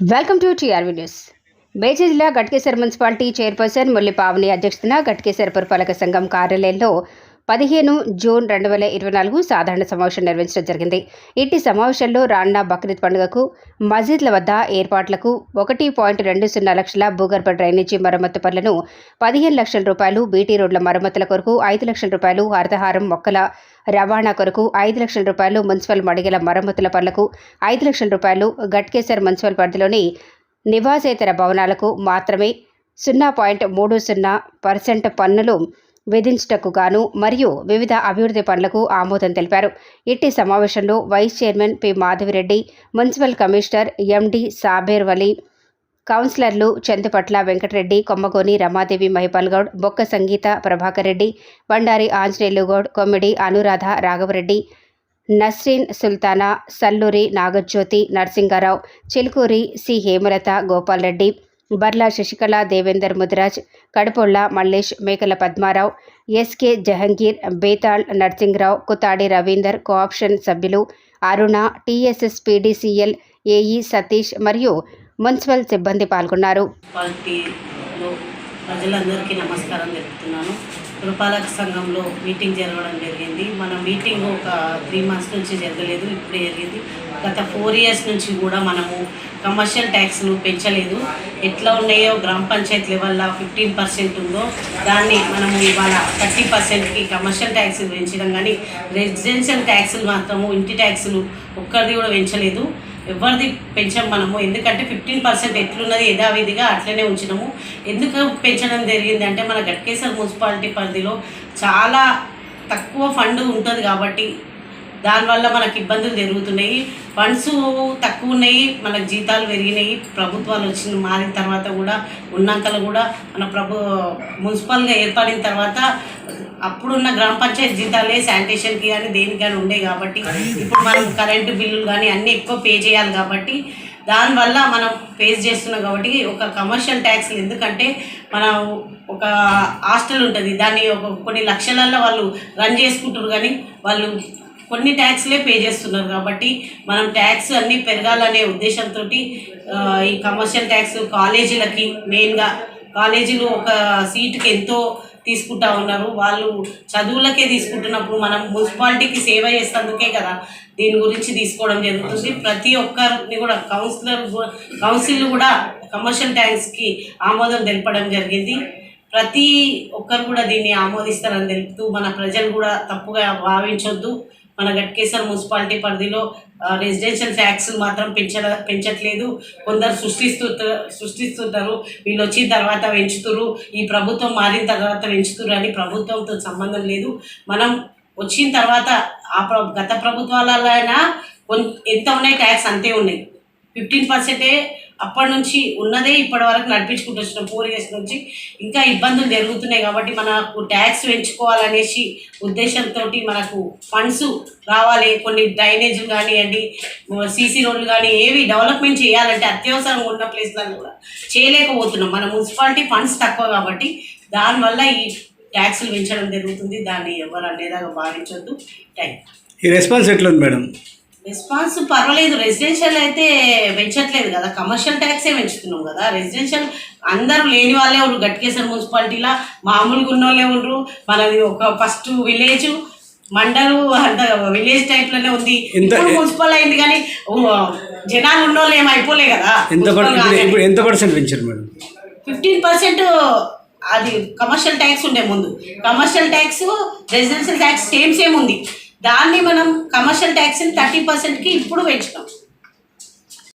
Welcome to TRV news major జిల్లా Ghatkeshwar municipality chairperson Mulli Pavani అధ్యక్షతన గట్కేసర్ పురపాలక సంఘం కార్యాలయంలో పదిహేను జూన్ రెండు వేల ఇరవై నాలుగు సాధారణ సమావేశం నిర్వహించడం జరిగింది. ఇట్టి సమావేశంలో రానున్న బక్రీద్ పండుగకు మసీద్ల వద్ద ఏర్పాట్లకు ఒకటి పాయింట్ రెండు సున్నా లక్షల భూగర్భ డ్రైనేజీ మరమ్మతు పనులను పదిహేను లక్షల రూపాయలు బీటీ రోడ్ల మరమ్మతుల కొరకు ఐదు లక్షల రూపాయలు హరితహారం మొక్కల రవాణా కొరకు ఐదు లక్షల రూపాయలు మున్సిపల్ మడిగల మరమ్మతుల పనులకు ఐదు లక్షల రూపాయలు గట్కేసర్ మున్సిపల్ పరిధిలోని నివాసేతర భవనాలకు మాత్రమే సున్నా పాయింట్ మూడు సున్నా పర్సెంట్ పన్నులు విధించుటకు గాను మరియు వివిధ అభివృద్ధి పనులకు ఆమోదం తెలిపారు. ఇట్టి సమావేశంలో vice chairman P. Madhavireddy municipal commissioner MD Saber Vali కౌన్సిలర్లు Chandupatla Venkatareddy Kommagoni Ramadevi Mahipal Goud Bokka Sangeetha Prabhakar Reddy Bandari Anjaneyulu Goud Kommidi Anuradha Raghavareddy Nasreen Sultana Salluri Nagajyothi Narasingarao Chilukuri C. Hemalatha Gopal Reddy Barla Sasikala Devender Mudiraj Kadapolla Mallesh Mekala Padmarao SK Jahangir Betal Narsingrao Kuthadi Ravinder cooption సభ్యులు Aruna TSS PDCL AE Satish మరియు municipal సిబ్బంది పాల్గొన్నారు. ప్రజలందరికీ నమస్కారం తెలుపుతున్నాను. రూపాలక సంఘంలో meeting జరగడం జరిగింది. మన మీటింగ్ ఒక త్రీ మంత్స్ నుంచి జరగలేదు ఇప్పుడు జరిగింది. గత ఫోర్ ఇయర్స్ నుంచి కూడా మనము కమర్షియల్ ట్యాక్స్ను పెంచలేదు. ఎట్లా ఉన్నాయో గ్రామ పంచాయత్ లెవెల్లో ఫిఫ్టీన్ పర్సెంట్ ఉందో దాన్ని మనము ఇవాళ థర్టీ పర్సెంట్కి కమర్షియల్ ట్యాక్స్ పెంచడం కానీ రెసిడెన్షియల్ ట్యాక్సులు మాత్రము ఇంటి ట్యాక్సులు ఒక్కరిది కూడా పెంచలేదు. ఎవరిది పెంచాం మనము? ఎందుకంటే ఫిఫ్టీన్ పర్సెంట్ ఎట్లున్నది యథావిధిగా అట్లనే ఉంచినాము. ఎందుకు పెంచడం జరిగింది అంటే మన గట్కేసర్ మున్సిపాలిటీ పరిధిలో చాలా తక్కువ ఫండ్ ఉంటుంది కాబట్టి దానివల్ల మనకి ఇబ్బందులు జరుగుతున్నాయి. ఫండ్స్ తక్కువ ఉన్నాయి మనకు జీతాలు పెరిగినాయి ప్రభుత్వాలు వచ్చిన మారిన తర్వాత కూడా ఉన్నంతలో కూడా మన ప్రభు మున్సిపల్గా ఏర్పడిన తర్వాత అప్పుడున్న గ్రామ పంచాయతీ జీతాలే శానిటేషన్కి కానీ దేనికి కానీ ఉండే కాబట్టి ఇప్పుడు మనం కరెంటు బిల్లులు కానీ అన్నీ ఎక్కువ పే చేయాలి కాబట్టి దానివల్ల మనం ఫేస్ చేస్తున్నాం కాబట్టి ఒక కమర్షియల్ ట్యాక్స్ ఎందుకంటే మనం ఒక హాస్టల్ ఉంటుంది. దాన్ని ఒక కొన్ని లక్షలలో వాళ్ళు రన్ చేసుకుంటారు కానీ వాళ్ళు కొన్ని ట్యాక్స్లే పే చేస్తున్నారు కాబట్టి మనం ట్యాక్స్ అన్నీ పెరగాలనే ఉద్దేశంతో ఈ కమర్షియల్ ట్యాక్స్ కాలేజీలకి మెయిన్గా కాలేజీలు ఒక సీటుకి ఎంతో తీసుకుంటా ఉన్నారు. వాళ్ళు చదువులకే తీసుకుంటున్నప్పుడు మనం మున్సిపాలిటీకి సేవ చేసేందుకే కదా దీని గురించి తీసుకోవడం జరుగుతుంది. ప్రతి ఒక్కరిని కూడా కౌన్సిలర్ కౌన్సిల్ కూడా కమర్షియల్ ట్యాక్స్కి ఆమోదం తెలపడం జరిగింది. ప్రతి ఒక్కరు కూడా దీన్ని ఆమోదిస్తారని తెలుపుతూ మన ప్రజలు కూడా తప్పుగా భావించొద్దు. మన గట్కేసర్ మున్సిపాలిటీ పరిధిలో రెసిడెన్షియల్ ట్యాక్స్ మాత్రం పెంచ పెంచట్లేదు. కొందరు సృష్టిస్తూ సృష్టిస్తుంటారు. వీళ్ళు వచ్చిన తర్వాత పెంచుతురు ఈ ప్రభుత్వం మారిన తర్వాత పెంచుతురు అని ప్రభుత్వంతో సంబంధం లేదు. మనం వచ్చిన తర్వాత ఆ ప్ర గత ప్రభుత్వాలైనా కొన్ ఎంత ఉన్నాయి ట్యాక్స్ అంతే ఉన్నాయి. ఫిఫ్టీన్ పర్సెంటే అప్పటి నుంచి ఉన్నదే ఇప్పటి వరకు నడిపించుకుంటూ వచ్చిన ఫోర్ ఇయర్స్ నుంచి ఇంకా ఇబ్బందులు జరుగుతున్నాయి కాబట్టి మనకు ట్యాక్స్ పెంచుకోవాలనేసి ఉద్దేశంతో మనకు ఫండ్స్ రావాలి. కొన్ని డ్రైనేజీలు కానివ్వండి సీసీ రోడ్లు కానీ ఏవి డెవలప్మెంట్ చేయాలంటే అత్యవసరంగా ఉన్న ప్లేస్లలో కూడా చేయలేకపోతున్నాం. మన మున్సిపాలిటీ ఫండ్స్ తక్కువ కాబట్టి దానివల్ల ఈ ట్యాక్సులు పెంచడం జరుగుతుంది. దాన్ని ఎవరు అనేదాకా భావించొద్దు. థ్యాంక్ ఈ రెస్పాన్స్ ఎట్లుంది మేడం? రెస్పాన్స్ పర్వాలేదు. రెసిడెన్షియల్ అయితే పెంచట్లేదు కదా. కమర్షియల్ ట్యాక్సే పెంచుతున్నాం కదా. రెసిడెన్షియల్ అందరూ లేని వాళ్ళే ఉన్నారు గట్కేసర్ మున్సిపాలిటీలో మామూలుగా ఉన్న వాళ్ళే ఉండరు. మనది ఒక ఫస్ట్ విలేజ్ మండలు అంత విలేజ్ టైప్లోనే ఉంది. ఇప్పుడు మున్సిపల్ అయింది కానీ జనాలు ఉన్న వాళ్ళు ఏమి అయిపోలే కదా. ఎంత ఇప్పుడు ఎంత పర్సెంట్ పెంచారు మేడం? ఫిఫ్టీన్ పర్సెంట్ అది కమర్షియల్ ట్యాక్స్ ఉండే ముందు. Commercial tax residential tax same same ఉంది. దాన్ని మనం కమర్షియల్ ట్యాక్స్ని థర్టీ పర్సెంట్కి ఇప్పుడు పెంచుతాం.